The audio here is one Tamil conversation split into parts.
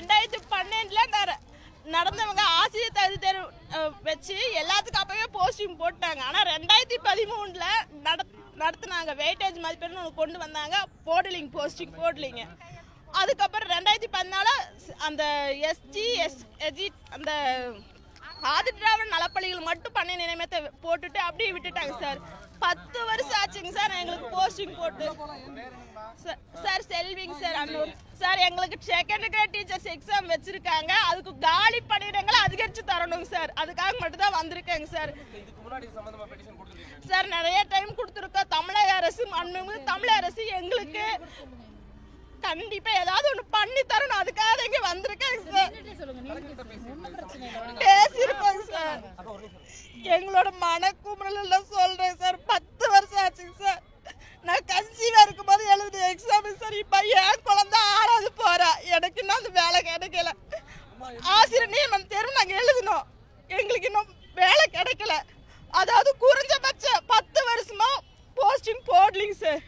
ரெண்டாயிரத்தி பன்னெண்டுல நடந்தவங்க ஆசிரியர் தகுதி தேர்வு வச்சு எல்லாத்துக்கும் அப்பவே போஸ்டிங் போட்டாங்க. ஆனா ரெண்டாயிரத்தி பதிமூணுல நட நடத்துனாங்க. வெயிட்டேஜ் மதிப்பெண் ஒன்று கொண்டு வந்தாங்க. போடலிங் போஸ்டிங் போடலிங்க. அதுக்கப்புறம் ரெண்டாயிரத்தி பதினாலு அந்த எஸ்ஜி எஸ் எஜி அந்த ஆதித்ராவிட நலப்பள்ளிகள் மட்டும் பண்ணை நிலைமத்தை போட்டுட்டு அப்படியே விட்டுட்டாங்க சார். பத்து வருஷம் ஆச்சுங்க சார் எங்களுக்கு போஸ்டிங் போட்டு. சார், சார் சார் எங்களுக்கு செகண்ட் கிரேட் டீச்சர்ஸ் எக்ஸாம் வச்சிருக்காங்க. அதுக்கு காலி பணியிடங்களை அதிகரிச்சு தரணுங்க சார் அதுக்காக மட்டும் தான் வந்திருக்கேங்க சார் சார் நிறைய டைம் கொடுத்துருக்கோம். தமிழக அரசு மாண்புமிகு தமிழக அரசு எங்களுக்கு கண்டிப்பா ஏதாவது ஒண்ணு பண்ணி தரணும். அதுக்காக இங்க வந்திருக்கேங்க சார் பேசியிருப்போங்க சார் எங்களோட மனக்குமுறல் எல்லாம் சொல்றேன் சார் பத்து வருஷம் ஆச்சுங்க சார் நான் கன்சீவா இருக்கும்போது எழுதின எக்ஸாம் சார் இப்ப என் குழந்தை ஆறாவது போறா எனக்கு இன்னும் அந்த வேலை கிடைக்கல ஆசிரியர் நம்ம தெரு நாங்கள் எழுதினோம் எங்களுக்கு இன்னும் வேலை கிடைக்கல. அதாவது குறைஞ்சபட்ச பத்து வருஷமா போஸ்டிங் போடலிங்க சார்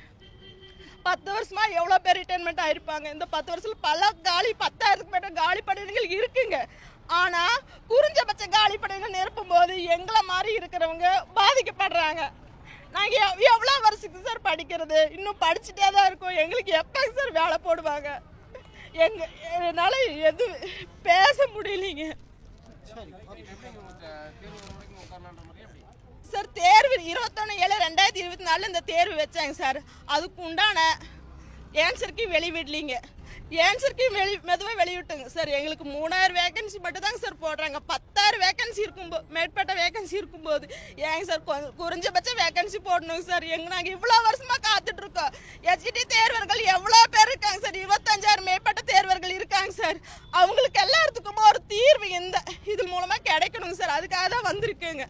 பத்து வருஷமா எவ்வளோ பேர் ரிட்டைர்மெண்ட் ஆயிருப்பாங்க? இந்த பத்து வருஷத்துல பல காலி பத்தாயிரத்துக்கு மேட்ட காலி பணியிடங்கள் இருக்குங்க. ஆனால் குறைஞ்சபட்ச காலி பணியிடங்கள் நிரப்பும் போது எங்களை மாதிரி இருக்கிறவங்க பாதிக்கப்படுறாங்க. நாங்கள் எவ்- வருஷத்துக்கு சார் படிக்கிறது? இன்னும் படிச்சுட்டே தான் இருக்கோம். எங்களுக்கு எப்போ சார் வேலை போடுவாங்க? எங்க என்னால எது பேச முடியலைங்க. சார் தேர்வு இருபத்தொன்று ஏழு ரெண்டாயிரத்தி இருபத்தி நாலில் இந்த தேர்வு வச்சாங்க சார். அதுக்கு உண்டான ஏன்சருக்கு வெளிவிடலீங்க. ஏன்சருக்கு வெளி மெதுவாக வெளியிட்டுங்க சார். எங்களுக்கு மூணாயிரம் வேகன்சி மட்டும் தாங்க சார் போடுறாங்க. பத்தாயிரம் வேகன்சி இருக்கும்போது மேற்பட்ட வேகன்சி இருக்கும்போது. ஏங்க சார் குறைஞ்சபட்ச வேகன்சி போடணுங்க சார். எங்க நாங்கள் இவ்வளோ வருஷமா காத்துட்ருக்கோம் இருக்கோம். தேர்வர்கள் எவ்வளோ பேர் இருக்காங்க சார் இருபத்தஞ்சாயிரம் மேற்பட்ட தேர்வர்கள் இருக்காங்க சார். அவங்களுக்கு எல்லாத்துக்குமே ஒரு தீர்வு இந்த இது மூலமாக கிடைக்கணும் சார். அதுக்காக தான் வந்திருக்குங்க.